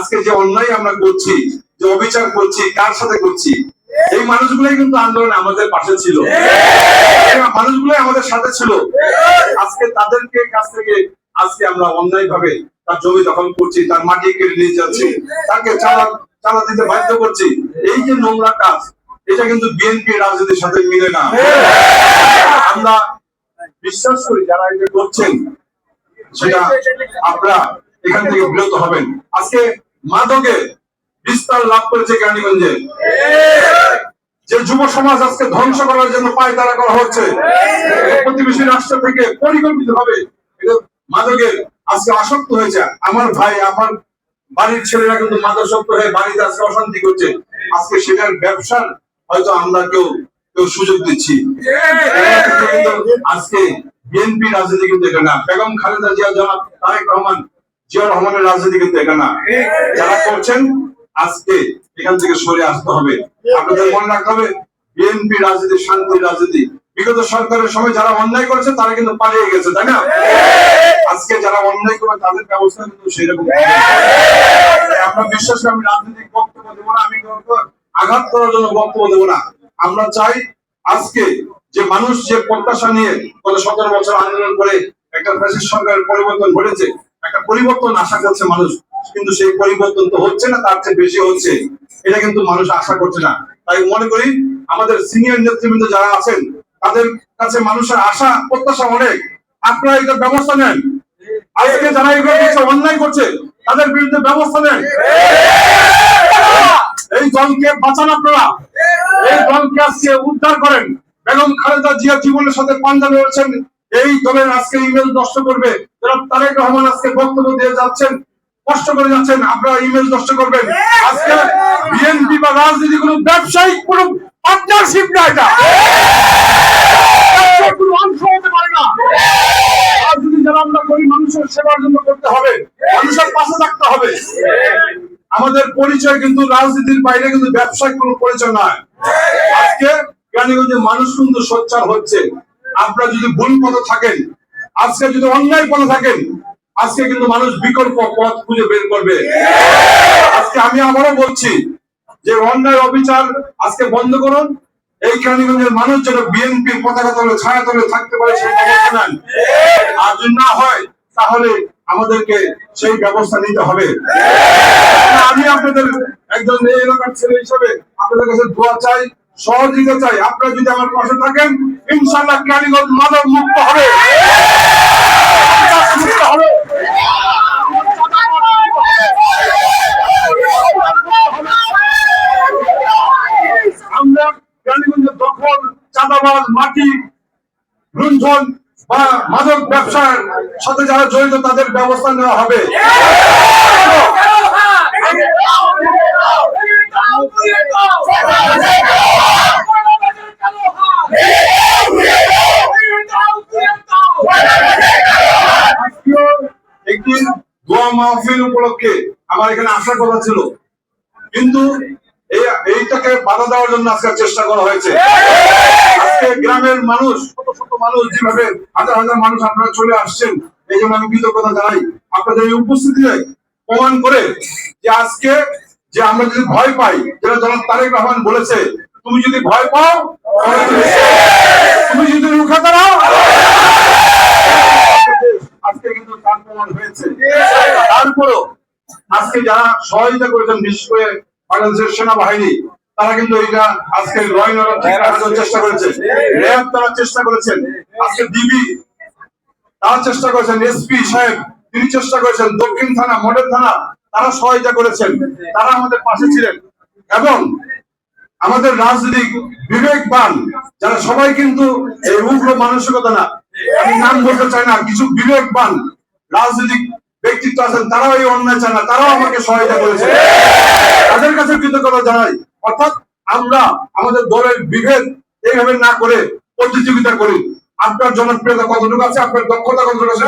আজকে যে অন্যায় আমরা করছি, যে অবিচার করছি, কার সাথে করছি, এই মানুষগুলোই কিন্তু আন্দোলনে আমাদের পাশে ছিল। মানুষগুলোই আমাদের সাথে ছিল। আজকে তাদেরকে কাছ থেকে, আজকে আমরা অন্যায় ভাবে তার জমি দখল করছি, তার মাটি কেড়ে নিয়ে যাচ্ছি, তাকে চালা চালা দিতে বাধ্য করছি। এই যে নোংরা কাজ, এটা কিন্তু বিএনপি রাজনীতির সাথে মিলে না। আমরা বিশ্বাস করি যারা এটা করছেন, সেটা আপনারা এখান থেকে বিরত হবেন। আজকে মাদকে বিস্তার লাভ করেছে কেরানীগঞ্জে যে যুব সমাজ আজকে ধ্বংস করার জন্য পায় তারা করা হচ্ছে প্রতিবেশী রাষ্ট্র থেকে পরিকল্পিত ভাবে মাদকের আজকে আসক্ত হয়েছে। আমার ভাই আমার বাড়ির ছেলেরা কিন্তু মাদকাসক্ত হয়ে বাড়িতে আজকে অশান্তি করছে। আজকে সেটার ব্যবসার হয়তো আমরা কেউ কেউ সুযোগ দিচ্ছি। আজকে বিএনপি রাজনীতি কিন্তু এটা না। বেগম খালেদা জিয়া জনাব তারেক রহমান জিয়া রহমানের রাজনীতি কিন্তু এটা না। যারা করছেন, আজকে এখান থেকে সরে আসতে হবে। আপনাদের মনে রাখতে হবে, বিএনপি রাজনীতি শান্তির রাজনীতি। বিগত সরকারের সময় যারা অন্যায় করেছে, তারা কিন্তু পালিয়ে গেছে, তাই না? আজকে যারা অন্যায় করে তাদের ব্যবস্থা কিন্তু সেরকম। আমরা বিশ্বাস, আমি রাজনৈতিক বক্তব্য দেবো না, আমি আঘাত করার জন্য বক্তব্য দেবো না। আমরা চাই আজকে যে মানুষ যে প্রত্যাশা নিয়ে গত সতেরো বছর আন্দোলন করে একটা ফ্যাসিস্ট সরকারের পরিবর্তন ঘটেছে একটা পরিবর্তন আশা করছে মানুষ। কিন্তু সেই পরিবর্তন তো হচ্ছে না, তার চেয়ে বেশি হচ্ছে। এটা কিন্তু মানুষ আশা করছে না। তাই মনে করি আমাদের সিনিয়র নেতৃবৃন্দ যারা আছেন, তাদের কাছে মানুষের আশা, প্রত্যাশা অনেক। আপনারা এটা ব্যবস্থা নেন। আজকে যারা এগুলো অন্যায় করছে, তাদের বিরুদ্ধে ব্যবস্থা নেন। এই দলকে বাঁচান আপনারা। এই দলকে আজকে উদ্ধার করেন। বেগম খালেদা জিয়া জীবনের সাথে পাঞ্জা লড়ছেন। এই দলের আজকে ইমেল নষ্ট করবে। যারা তারেক রহমান আজকে বক্তব্য দিয়ে যাচ্ছেন কষ্ট করে যাচ্ছেন, আপনারা ইমেল নষ্ট করবেন। আজকে বিএনপি বা রাজনীতি ব্যবসায়িক পার্টনারশিপ না এটা। সেবার জন্য করতে হবে, মানুষের পাশে থাকতে হবে। আমাদের পরিচয় কিন্তু রাজনীতির বাইরে কিন্তু ব্যবসায়িক কোনো পরিচয় নয় আজকে কেরানীগঞ্জে মানুষ কিন্তু সোচ্চার হচ্ছে। আপনারা যদি ভুল পথে থাকেন, আজকে যদি অন্যায় পথে থাকেন, আজকে কিন্তু মানুষ বিকল্প পথ খুঁজে বের করবে। আজকে আমি আবারও বলছি যে অন্যায় অবিচার আজকে বন্ধ করুন। এই কেরানীগঞ্জের মানুষ যেন বিএনপির পতাকা তলে, ছায়া তলে থাকতে পারে সেই ব্যবস্থা নেন আর যদি না হয়, তাহলে আমাদেরকে সেই ব্যবস্থা নিতে হবে। আমি আপনাদের একজন এলাকার ছেলে হিসেবে আপনাদের কাছে দোয়া চাই। সহযোগিতা চাই। আপনারা যদি আমার পাশে থাকেন ইনশাল্লাহ কেরানীগঞ্জ মাদক মুক্ত হবে। দখল মাটি মাদক ব্যবসার সাথে যারা জড়িত, তাদের ব্যবস্থা নেওয়া হবে। দোয়া মাহফিল উপলক্ষে আমার এখানে আসার কথা ছিল। কিন্তু এই, এইটাকে বাধা দেওয়ার জন্য আজকে চেষ্টা করা হয়েছে। আজকে গ্রামের মানুষ শত শত মানুষ যেভাবে হাজার হাজার মানুষ আপনারা চলে আসছেন, এই জন্য আমি কৃতজ্ঞতা জানাই। আপনাদের এই উপস্থিতি প্রমাণ করে যে আজকে যে আমরা যদি ভয় পাই, যেটা জনাব তারেক রহমান বলেছে, তুমি যদি ভয় পাও তাহলে তুমি- তুমি যদি রুখে দাঁড়াও আজকে কিন্তু তার প্রমাণ হয়েছে তারপরও আজকে যারা সহযোগিতা করেছেন বিশেষ করে বাংলাদেশের সেনাবাহিনী তারা কিন্তু এটা আজকে লয় নরম চেষ্টা করেছে র্যাব তারা চেষ্টা করেছেন। আজকে ডিবি তারা চেষ্টা করেছেন। এসপি সাহেব তিনি চেষ্টা করেছেন। দক্ষিণ থানা মডেল থানা তারা সহায়তা করেছেন। তারা আমাদের পাশে ছিলেন। এবং আমাদের রাজনৈতিক বিবেকবান যারা সবাই কিন্তু এই উগ্র মানসিকতা না আমি নাম বলতে চাই না কিছু বিবেকবান রাজনৈতিক ব্যক্তিত্ব আছেন, তারাও এই অন্যায় চান না, তারাও আমাকে সহায়তা করেছে। তাদের কাছে কৃতজ্ঞতা জানাই। অর্থাৎ আমরা আমাদের দলের বিভেদ এইভাবে না করে প্রতিযোগিতা করি। আপনার জনপ্রিয়তা কতটুকু আছে, আপনার দক্ষতা কতটুকু আছে?